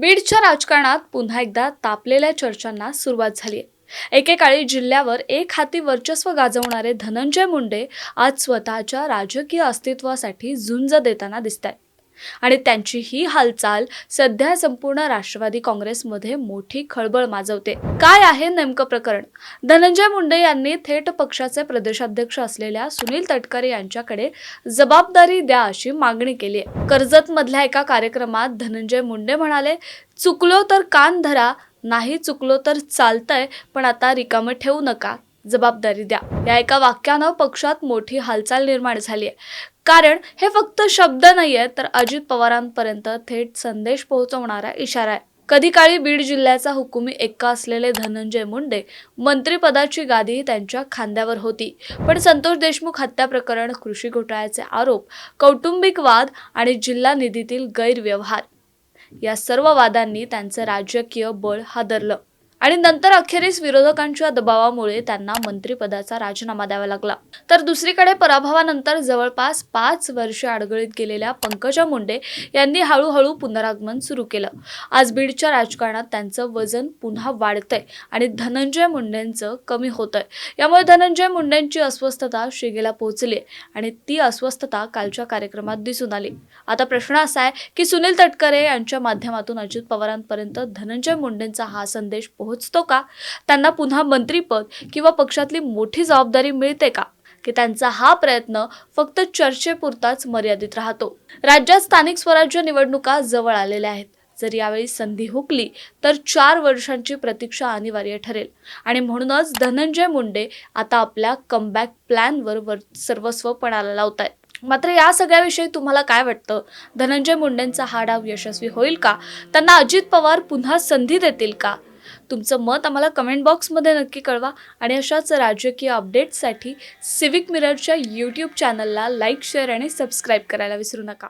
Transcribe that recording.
बीडच्या राजकारणात पुन्हा एकदा तापलेल्या चर्चांना सुरुवात झाली आहे. एकेकाळी जिल्ह्यावर एक हाती वर्चस्व गाजवणारे धनंजय मुंडे आज स्वतःच्या राजकीय अस्तित्वासाठी झुंज देताना दिसत आहेत आणि त्यांची ही हालचाल सध्या संपूर्ण राष्ट्रवादी काँग्रेसमध्ये मोठी खळबळ माजवते. काय आहे नेमकं प्रकरण? धनंजय मुंडे यांनी थेट पक्षाचे प्रदेशाध्यक्ष असलेल्या सुनील तटकरे यांच्याकडे जबाबदारी द्या अशी मागणी केली आहे. कर्जत मधल्या एका कार्यक्रमात धनंजय मुंडे म्हणाले चुकलो तर कान धरा नाही चुकलो तर चालतंय पण आता रिकामं ठेवू नका. जबाबदारी द्या. या एका वाक्यानं पक्षात मोठी हालचाल निर्माण झाली आहे. कारण हे फक्त शब्द नाही आहेत तर अजित पवारांपर्यंत थेट संदेश पोहोचवणारा इशारा आहे. कधी काळी बीड जिल्ह्याचा हुकुमी एक्का असलेले धनंजय मुंडे मंत्रिपदाची गादी त्यांच्या खांद्यावर होती. पण संतोष देशमुख हत्या प्रकरण कृषी घोटाळ्याचे आरोप कौटुंबिक वाद आणि जिल्हा निधीतील गैरव्यवहार. या सर्व वादांनी त्यांचं राजकीय बळ हादरलं. आणि नंतर अखेरीस विरोधकांच्या दबावामुळे त्यांना मंत्रिपदाचा राजीनामा द्यावा लागला. तर दुसरीकडे पराभवानंतर जवळपास पाच वर्षे अडगळीत गेलेल्या पंकजा मुंडे यांनी हळूहळू पुनरागमन सुरू केलं. आज बीडच्या राजकारणात त्यांचं वजन पुन्हा वाढतंय आणि धनंजय मुंडेंचं कमी होतंय. यामुळे धनंजय मुंडेंची अस्वस्थता शिगेला पोहोचली आणि ती अस्वस्थता कालच्या कार्यक्रमात दिसून आली. आता प्रश्न असा आहे की सुनील तटकरे यांच्या माध्यमातून अजित पवारांपर्यंत धनंजय मुंडेंचा हा संदेश पोहोच पोहोचतो का? त्यांना पुन्हा मंत्रीपद किंवा पक्षातली मोठी जबाबदारी मिळते का? की त्यांचा हा प्रयत्न फक्त चर्चेपुरताच मर्यादित राहतो. राज्यात स्थानिक स्वराज्य निवडणुका जवळ आलेल्या आहेत. जर यावेळी संधी हुकली तर चार वर्षांची प्रतीक्षा अनिवार्य ठरेल. आणि म्हणूनच धनंजय मुंडे आता आपल्या कमबॅक प्लॅनवर वर सर्वस्व पणाला लावत आहेत मात्र या सगळ्याविषयी तुम्हाला काय वाटतं? धनंजय मुंडेंचा हा डाव यशस्वी होईल का? त्यांना अजित पवार पुन्हा संधी देतील का? तुमचं मत आम्हाला कमेंट बॉक्समध्ये नक्की कळवा आणि अशाच राजकीय अपडेट्ससाठी सिविक मिररच्या यूट्यूब चॅनलला लाईक शेअर आणि सबस्क्राईब करायला विसरू नका.